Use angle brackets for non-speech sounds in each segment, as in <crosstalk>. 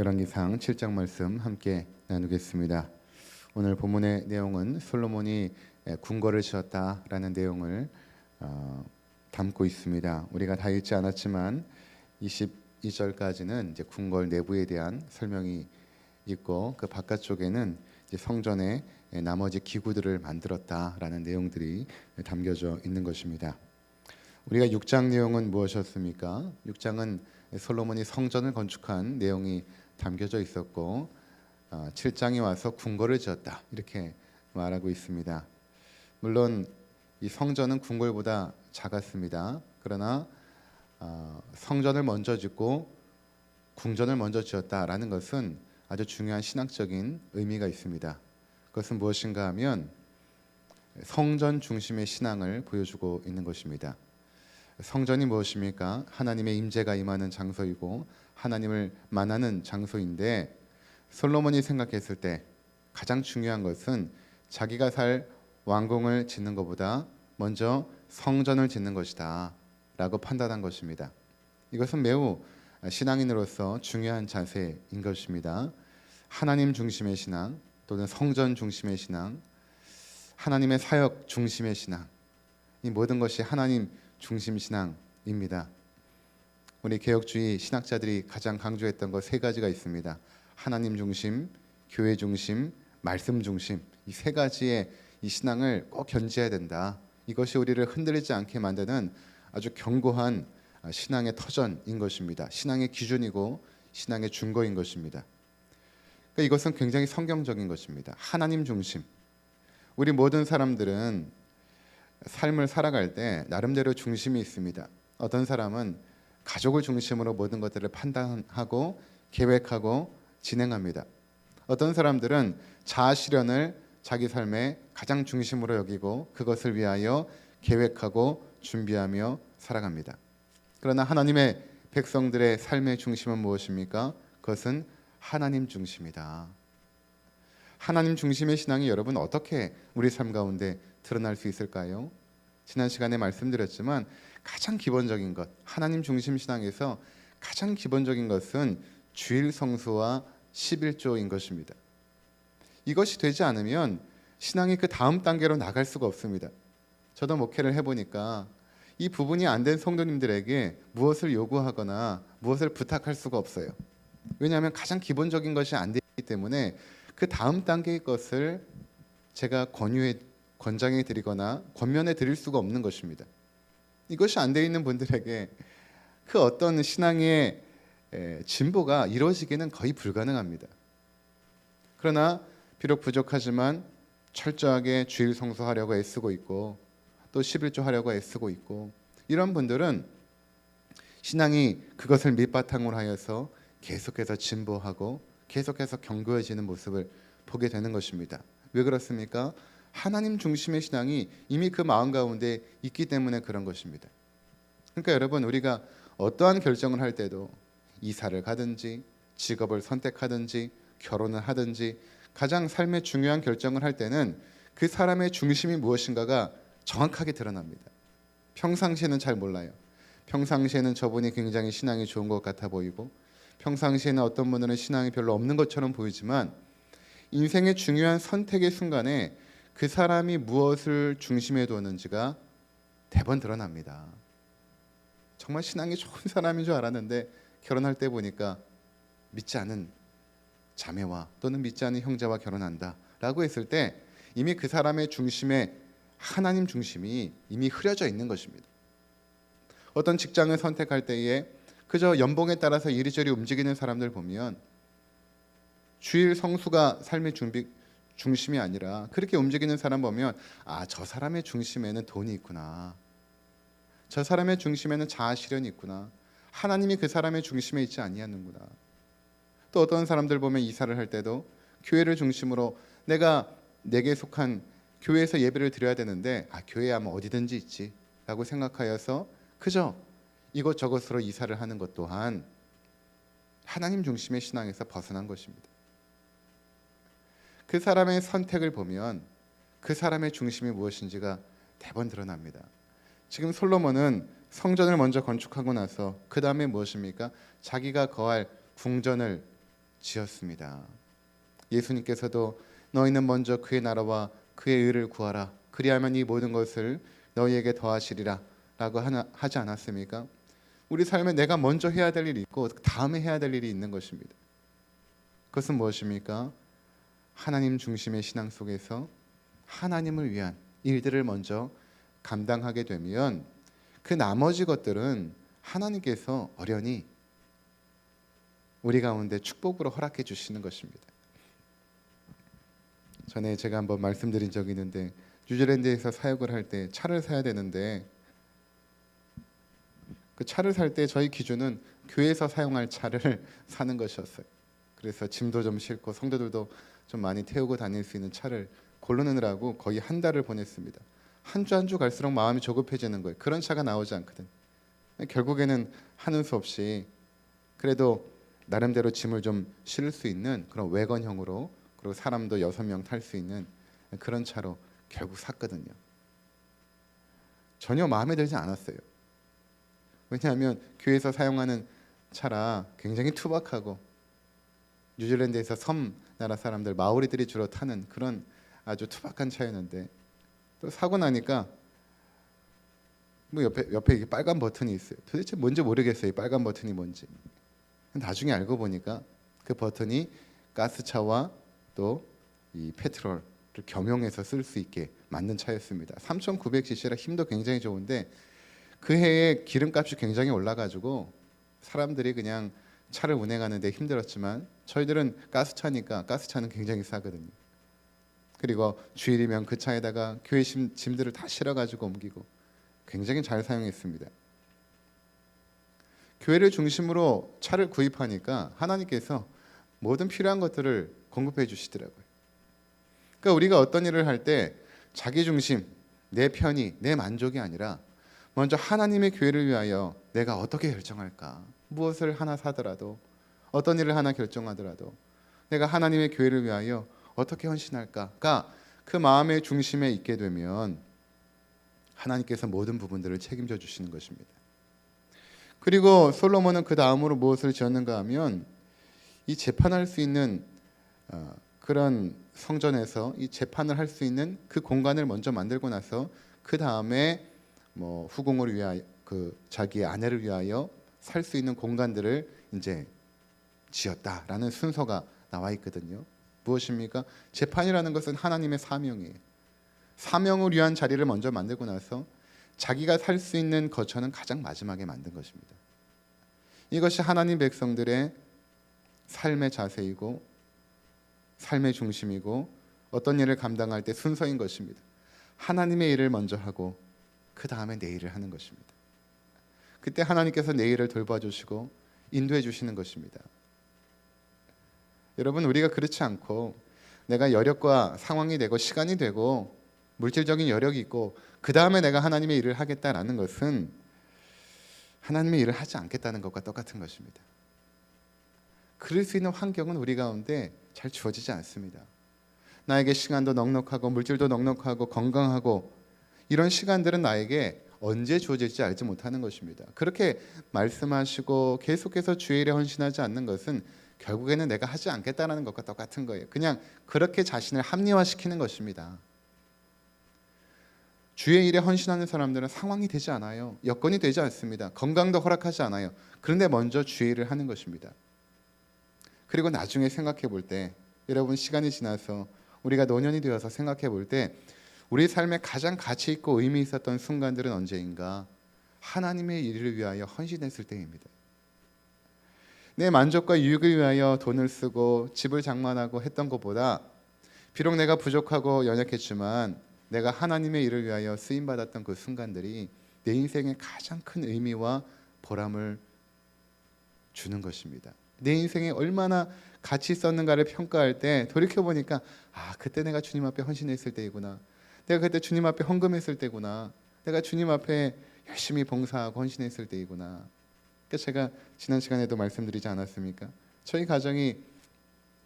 열왕기상 7장 말씀 함께 나누겠습니다. 오늘 본문의 내용은 솔로몬이 궁궐을 지었다라는 내용을 어, 담고 있습니다. 우리가 다 읽지 않았지만 22절까지는 이제 궁궐 내부에 대한 설명이 있고 그 바깥쪽에는 성전의 나머지 기구들을 만들었다라는 내용들이 담겨져 있는 것입니다. 우리가 6장 내용은 무엇이었습니까? 6장은 솔로몬이 성전을 건축한 내용이 담겨져 있었고 7장에 어, 와서 궁궐을 지었다 이렇게 말하고 있습니다. 물론 이 성전은 궁궐보다 작았습니다. 그러나 어, 성전을 먼저 짓고 궁전을 먼저 지었다라는 것은 아주 중요한 신학적인 의미가 있습니다. 그것은 무엇인가 하면 성전 중심의 신앙을 보여주고 있는 것입니다. 성전이 무엇입니까? 하나님의 임재가 임하는 장소이고 하나님을 만나는 장소인데 솔로몬이 생각했을 때 가장 중요한 것은 자기가 살 왕궁을 짓는 것보다 먼저 성전을 짓는 것이다 라고 판단한 것입니다. 이것은 매우 신앙인으로서 중요한 자세인 것입니다. 하나님 중심의 신앙 또는 성전 중심의 신앙, 하나님의 사역 중심의 신앙, 이 모든 것이 하나님 중심 신앙입니다. 우리 개혁주의 신학자들이 가장 강조했던 것 세 가지가 있습니다. 하나님 중심, 교회 중심, 말씀 중심 이 세 가지의 이 신앙을 꼭 견지해야 된다. 이것이 우리를 흔들리지 않게 만드는 아주 견고한 신앙의 터전인 것입니다. 신앙의 기준이고 신앙의 준거인 것입니다. 그러니까 이것은 굉장히 성경적인 것입니다. 하나님 중심. 우리 모든 사람들은 삶을 살아갈 때 나름대로 중심이 있습니다. 어떤 사람은 가족을 중심으로 모든 것들을 판단하고 계획하고 진행합니다. 어떤 사람들은 자아 실현을 자기 삶의 가장 중심으로 여기고 그것을 위하여 계획하고 준비하며 살아갑니다. 그러나 하나님의 백성들의 삶의 중심은 무엇입니까? 그것은 하나님 중심이다. 하나님 중심의 신앙이 여러분 어떻게 우리 삶 가운데 드러날 수 있을까요? 지난 시간에 말씀드렸지만 가장 기본적인 것, 하나님 중심 신앙에서 가장 기본적인 것은 주일 성수와 11조인 것입니다. 이것이 되지 않으면 신앙이 그 다음 단계로 나갈 수가 없습니다. 저도 목회를 해보니까 이 부분이 안 된 성도님들에게 무엇을 요구하거나 무엇을 부탁할 수가 없어요. 왜냐하면 가장 기본적인 것이 안 되기 때문에 그 다음 단계의 것을 제가 권유해 권장해 드리거나 권면해 드릴 수가 없는 것입니다. 이것이 안 돼 있는 분들에게 그 어떤 신앙의 진보가 이루어지기는 거의 불가능합니다. 그러나 비록 부족하지만 철저하게 주일 성수하려고 애쓰고 있고 또 11조 하려고 애쓰고 있고 이런 분들은 신앙이 그것을 밑바탕으로 하여서 계속해서 진보하고 계속해서 견고해지는 모습을 보게 되는 것입니다. 왜 그렇습니까? 하나님 중심의 신앙이 이미 그 마음 가운데 있기 때문에 그런 것입니다. 그러니까 여러분 우리가 어떠한 결정을 할 때도 이사를 가든지 직업을 선택하든지 결혼을 하든지 가장 삶의 중요한 결정을 할 때는 그 사람의 중심이 무엇인가가 정확하게 드러납니다. 평상시에는 잘 몰라요. 평상시에는 저분이 굉장히 신앙이 좋은 것 같아 보이고 평상시에는 어떤 분들은 신앙이 별로 없는 것처럼 보이지만 인생의 중요한 선택의 순간에 그 사람이 무엇을 중심에 두었는지가 대번 드러납니다. 정말 신앙이 좋은 사람인 줄 알았는데 결혼할 때 보니까 믿지 않은 자매와 또는 믿지 않은 형제와 결혼한다라고 했을 때 이미 그 사람의 중심에 하나님 중심이 이미 흐려져 있는 것입니다. 어떤 직장을 선택할 때에 그저 연봉에 따라서 이리저리 움직이는 사람들 보면 주일 성수가 삶의 준비 중심이 아니라 그렇게 움직이는 사람 보면 아 저 사람의 중심에는 돈이 있구나. 저 사람의 중심에는 자아 실현이 있구나. 하나님이 그 사람의 중심에 있지 아니하는구나. 또 어떤 사람들 보면 이사를 할 때도 교회를 중심으로 내가 내게 속한 교회에서 예배를 드려야 되는데 아 교회에 아마 어디든지 있지라고 생각하여서 그저 이것저것으로 이사를 하는 것 또한 하나님 중심의 신앙에서 벗어난 것입니다. 그 사람의 선택을 보면 그 사람의 중심이 무엇인지가 대번 드러납니다. 지금 솔로몬은 성전을 먼저 건축하고 나서 그 다음에 무엇입니까? 자기가 거할 궁전을 지었습니다. 예수님께서도 너희는 먼저 그의 나라와 그의 의를 구하라. 그리하면 이 모든 것을 너희에게 더하시리라 라고 하나, 하지 않았습니까? 우리 삶에 내가 먼저 해야 될 일이 있고 다음에 해야 될 일이 있는 것입니다. 그것은 무엇입니까? 하나님 중심의 신앙 속에서 하나님을 위한 일들을 먼저 감당하게 되면 그 나머지 것들은 하나님께서 어련히 우리 가운데 축복으로 허락해 주시는 것입니다. 전에 제가 한번 말씀드린 적이 있는데 뉴질랜드에서 사역을 할 때 차를 사야 되는데 그 차를 살 때 저희 기준은 교회에서 사용할 차를 <laughs> 사는 것이었어요. 그래서 짐도 좀 싣고 성도들도 좀 많이 태우고 다닐 수 있는 차를 고르느라고 거의 한 달을 보냈습니다. 한 주 한 주 갈수록 마음이 조급해지는 거예요. 그런 차가 나오지 않거든. 결국에는 하는 수 없이 그래도 나름대로 짐을 좀 실을 수 있는 그런 외건형으로 그리고 사람도 여섯 명 탈 수 있는 그런 차로 결국 샀거든요. 전혀 마음에 들지 않았어요. 왜냐하면 교회에서 사용하는 차라 굉장히 투박하고 뉴질랜드에서 섬 나라 사람들 마오리들이 주로 타는 그런 아주 투박한 차였는데 또 사고 나니까 뭐 옆에 옆에 이게 빨간 버튼이 있어요. 도대체 뭔지 모르겠어요. 이 빨간 버튼이 뭔지. 나중에 알고 보니까 그 버튼이 가스차와 또 이 페트롤을 겸용해서 쓸 수 있게 만든 차였습니다. 3,900cc라 힘도 굉장히 좋은데 그 해에 기름값이 굉장히 올라가지고 사람들이 그냥 차를 운행하는데 힘들었지만 저희들은 가스차니까 가스차는 굉장히 싸거든요. 그리고 주일이면 그 차에다가 교회 짐, 짐들을 다 실어가지고 옮기고 굉장히 잘 사용했습니다. 교회를 중심으로 차를 구입하니까 하나님께서 모든 필요한 것들을 공급해 주시더라고요. 그러니까 우리가 어떤 일을 할 때 자기 중심, 내 편의, 내 만족이 아니라 먼저 하나님의 교회를 위하여 내가 어떻게 결정할까? 무엇을 하나 사더라도 어떤 일을 하나 결정하더라도 내가 하나님의 교회를 위하여 어떻게 헌신할까가 그 마음의 중심에 있게 되면 하나님께서 모든 부분들을 책임져 주시는 것입니다. 그리고 솔로몬은 그 다음으로 무엇을 지었는가 하면 이 재판할 수 있는 어, 그런 성전에서 이 재판을 할 수 있는 그 공간을 먼저 만들고 나서 그 다음에 뭐 후궁을 위하여 그 자기의 아내를 위하여 살 수 있는 공간들을 이제 지었다라는 순서가 나와 있거든요. 무엇입니까? 재판이라는 것은 하나님의 사명이에요. 사명을 위한 자리를 먼저 만들고 나서 자기가 살 수 있는 거처는 가장 마지막에 만든 것입니다. 이것이 하나님 백성들의 삶의 자세이고 삶의 중심이고 어떤 일을 감당할 때 순서인 것입니다. 하나님의 일을 먼저 하고 그 다음에 내 일을 하는 것입니다. 그때 하나님께서 내 일을 돌봐주시고 인도해 주시는 것입니다. 여러분 우리가 그렇지 않고 내가 여력과 상황이 되고 시간이 되고 물질적인 여력이 있고 그 다음에 내가 하나님의 일을 하겠다라는 것은 하나님의 일을 하지 않겠다는 것과 똑같은 것입니다. 그럴 수 있는 환경은 우리 가운데 잘 주어지지 않습니다. 나에게 시간도 넉넉하고 물질도 넉넉하고 건강하고 이런 시간들은 나에게 언제 주어질지 알지 못하는 것입니다. 그렇게 말씀하시고 계속해서 주의 일에 헌신하지 않는 것은 결국에는 내가 하지 않겠다는 것과 똑같은 거예요. 그냥 그렇게 자신을 합리화시키는 것입니다. 주의 일에 헌신하는 사람들은 상황이 되지 않아요. 여건이 되지 않습니다. 건강도 허락하지 않아요. 그런데 먼저 주의 일을 하는 것입니다. 그리고 나중에 생각해 볼 때 여러분 시간이 지나서 우리가 노년이 되어서 생각해 볼 때 우리 삶에 가장 가치 있고 의미 있었던 순간들은 언제인가? 하나님의 일을 위하여 헌신했을 때입니다. 내 만족과 유익을 위하여 돈을 쓰고 집을 장만하고 했던 것보다 비록 내가 부족하고 연약했지만 내가 하나님의 일을 위하여 쓰임 받았던 그 순간들이 내 인생의 가장 큰 의미와 보람을 주는 것입니다. 내 인생에 얼마나 가치 있었는가를 평가할 때 돌이켜 보니까 아 그때 내가 주님 앞에 헌신했을 때이구나. 내가 그때 주님 앞에 헌금했을 때구나. 내가 주님 앞에 열심히 봉사하고 헌신했을 때이구나. 그러니까 제가 지난 시간에도 말씀드리지 않았습니까? 저희 가정이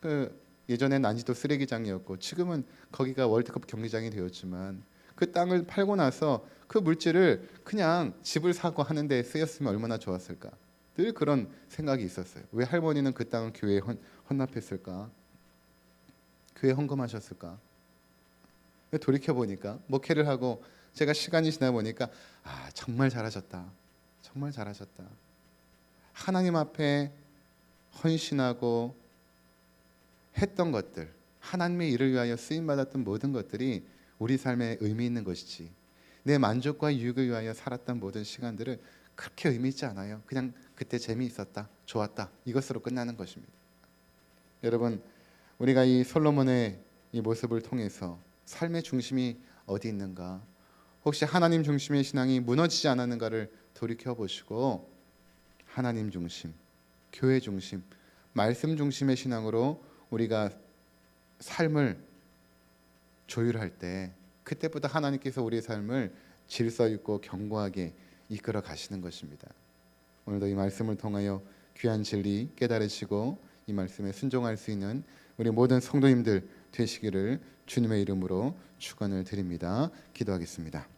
그 예전에 난지도 쓰레기장이었고 지금은 거기가 월드컵 경기장이 되었지만 그 땅을 팔고 나서 그 물질을 그냥 집을 사고 하는 데 쓰였으면 얼마나 좋았을까. 늘 그런 생각이 있었어요. 왜 할머니는 그 땅을 교회에 헌, 헌납했을까? 교회 헌금하셨을까? 돌이켜 보니까 목회를 하고 제가 시간이 지나 보니까 아 정말 잘하셨다. 정말 잘하셨다. 하나님 앞에 헌신하고 했던 것들, 하나님의 일을 위하여 쓰임 받았던 모든 것들이 우리 삶에 의미 있는 것이지. 내 만족과 유익을 위하여 살았던 모든 시간들을 그렇게 의미 있지 않아요. 그냥 그때 재미있었다, 좋았다 이것으로 끝나는 것입니다. 여러분, 우리가 이 솔로몬의 이 모습을 통해서 삶의 중심이 어디 있는가? 혹시 하나님 중심의 신앙이 무너지지 않았는가를 돌이켜 보시고 하나님 중심, 교회 중심, 말씀 중심의 신앙으로 우리가 삶을 조율할 때 그때보다 하나님께서 우리의 삶을 질서 있고 견고하게 이끌어 가시는 것입니다. 오늘도 이 말씀을 통하여 귀한 진리 깨달으시고 이 말씀에 순종할 수 있는 우리 모든 성도님들 되시기를 주님의 이름으로 축원을 드립니다. 기도하겠습니다.